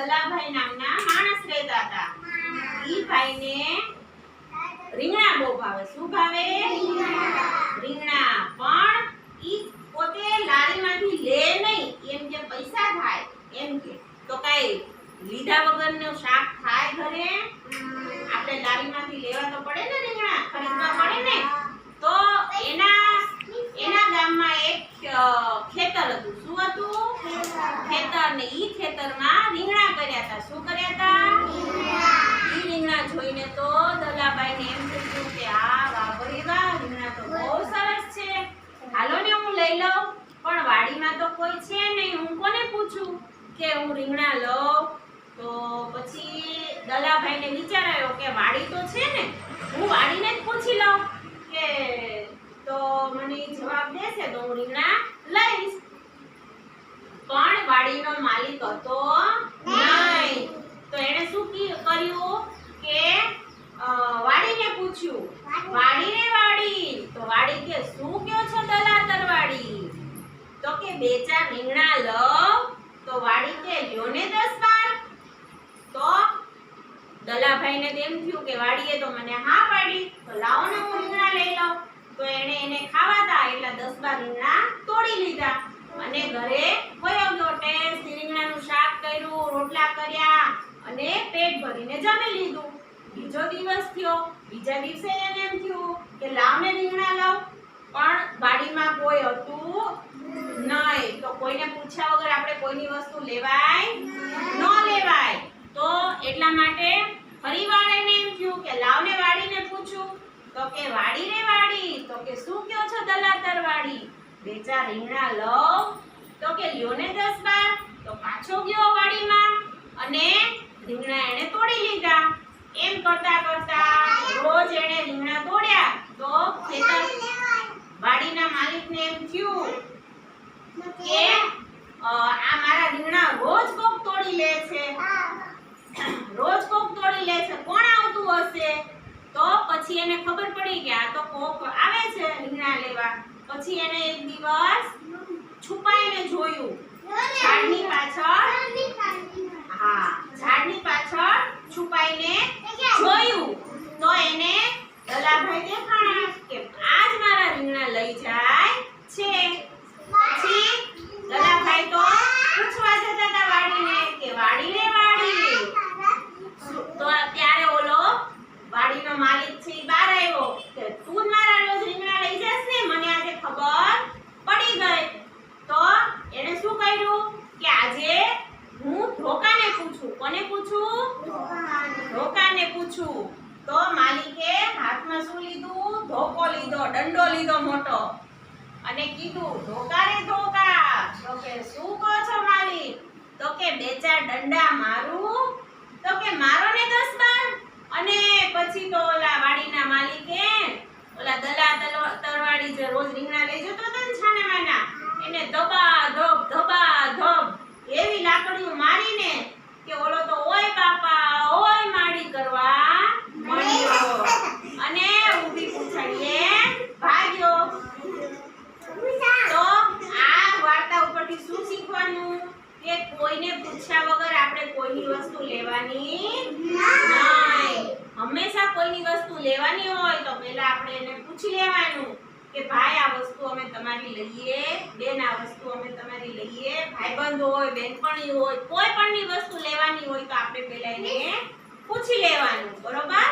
દલાભાઈ નામના માણસ રહેતા હતા. ઈ ભાઈને રીંગણા બહુ ભાવે. શું ભાવે? રીંગણા. પણ ઈ પોતે લારીમાંથી લે નહીં. એમ કે પૈસા થાય. એમ કે. તો કઈ લીધા વગરનું શાક થાય ઘરે? આપણે લારીમાંથી લેવા તો પડે ને રીંગણા? ખરીદવા પડે ને? તો એના એના ગામમાં એક ખેતર હતું. શું હતું? ખેતર ને ઈ ખેતરમાં કર્યા હતા શું કર્યા હતા રીંગણા જોઈને તો દલાભાઈને એમ થયું કે, આ વાહ ભાઈ રીંગણા તો બહુ સરસ છે. હાલો ને, હું લઈ લઉં. પણ વાડીમાં તો કોઈ છે નહીં. હું કોને પૂછું? કે હું રીંગણા લઉં. તો પછી દલાભાઈને વિચાર આવ્યો કે, વાડી તો છે ને, હું વાડીને જ પૂછી લઉં. કે, તો મને જવાબ દેશે તો હું રીંગણા લઈશ. પણ વાડીનો માલિક હતો નહીં તો એણે શું કી- કર્યું કે અ, વાડીને પૂછ્યું વાડી રે વાડી તો વાડી કે શું કયો છો દલાતર વાડી તો કે બે ચાર રીંગણા લવ તો વાડી કે લ્યો ને દસ બાર? તો દલાભાઈને તેમ થયું કે વાડીએ તો મને હા પાડી. તો લાવો ને હું રીંગણા લઈ લઉં. તો એણે એને ખાવા હતા એટલા દસ બાર રીંગણા તોડી લીધા. અને ઘરે વયો ગયો ટેસ્ટ, રીંગણાનું શાક કર્યું, રોટલા કર્યા અને પેટ ભરીને જમી લીધું. બીજો દિવસ થયો. બીજા દિવસે એને એમ થયું કે લાવ ને રીંગણા લાવ. પણ વાડીમાં કોઈ હતું નહીં તો કોઈને પૂછ્યા વગર આપણે કોઈની વસ્તુ લેવાય ન લેવાય. તો એટલા માટે ફરી વાર એને એમ થયું કે લાવને વાડીને પૂછું, તો કે વાડી રે વાડી તો કે શું કયો છો દલાતર વાડી બે ચાર રીંગણા લવ તો કે લ્યો ને દસ બાર? તો પાછો ગયો વાડીમાં અને રીંગણા એને તોડી લીધા. એમ કરતા કરતા રોજ એને રીંગણા તોડ્યા. તો ખેતર વાડીના માલિકને એમ થયું કે આ રોજ કોક તોડી લે છે. રોજ કોક તોડી લે છે. કોણ આવતું હશે? તો પછી એને ખબર પડી કે આ તો કોક આવે છે રીંગણા લેવા. પછી એને એક દિવસ છુપાઈને જોયું ઝાડની પાછળ હા ઝાડની પાછળ છુપાઈને જોયું તો એને દલાભાઈ દેખાણા કે આજ મારા રીંગણા લઈ જાય છે પછી દલાભાઈ તો પૂછવા જતા હતા વાડીને કે વાડી રે વાડી તો ત્યારે ઓલો વાડીનો માલિક છે ઈ બહાર આવ્યો કે તું જ મારા રોજ રીંગણા લઈ જાસ ને મને આજે ખબર પડી ગઈ તો એણે શું કર્યું કે આજે હું ધોકાને પૂછું કોને પૂછું? ધોકાને પૂછું. તો માલિકે હાથમાં શું લીધું? ધોકો લીધો, દંડો લીધો મોટો. અને કીધું, ધોકા રે ધોકા. તો કે, શું કહો છો માલિક? તો કે, બે ચાર દંડા મારું. તો કે, મારો ને દસ બાર. અને પછી તો ઓલા વાડીના માલિકે ઓલા દલા તલવા- તરવાડી જે રોજ રીંગણા લઈ જતો હતો ને છાને માના એને ધબા ધબ ધબા ધબ એવી લાકડીઓ મારીને કે ઓલો તો ઓય બાપા ઓય માડી કરવા મળ્યો અને ઊભી પૂછડીએ ભાગ્યો તો આ વાર્તા ઉપરથી શું શીખવાનું કે કોઈને પૂછ્યા વગર આપણે કોઈની વસ્તુ લેવાની નહીં હંમેશા કોઈની વસ્તુ લેવાની હોય તો પહેલા આપણે એને પૂછી લેવાનું કે ભાઈ આ વસ્તુ અમે તમારી લઈએ બેન આ વસ્તુ અમે તમારી લઈએ. ભાઈબંધ હોય બેનપણી હોય કોઈ પણની વસ્તુ લેવાની હોય તો આપણે પહેલા એને પૂછી લેવાનું બરોબર?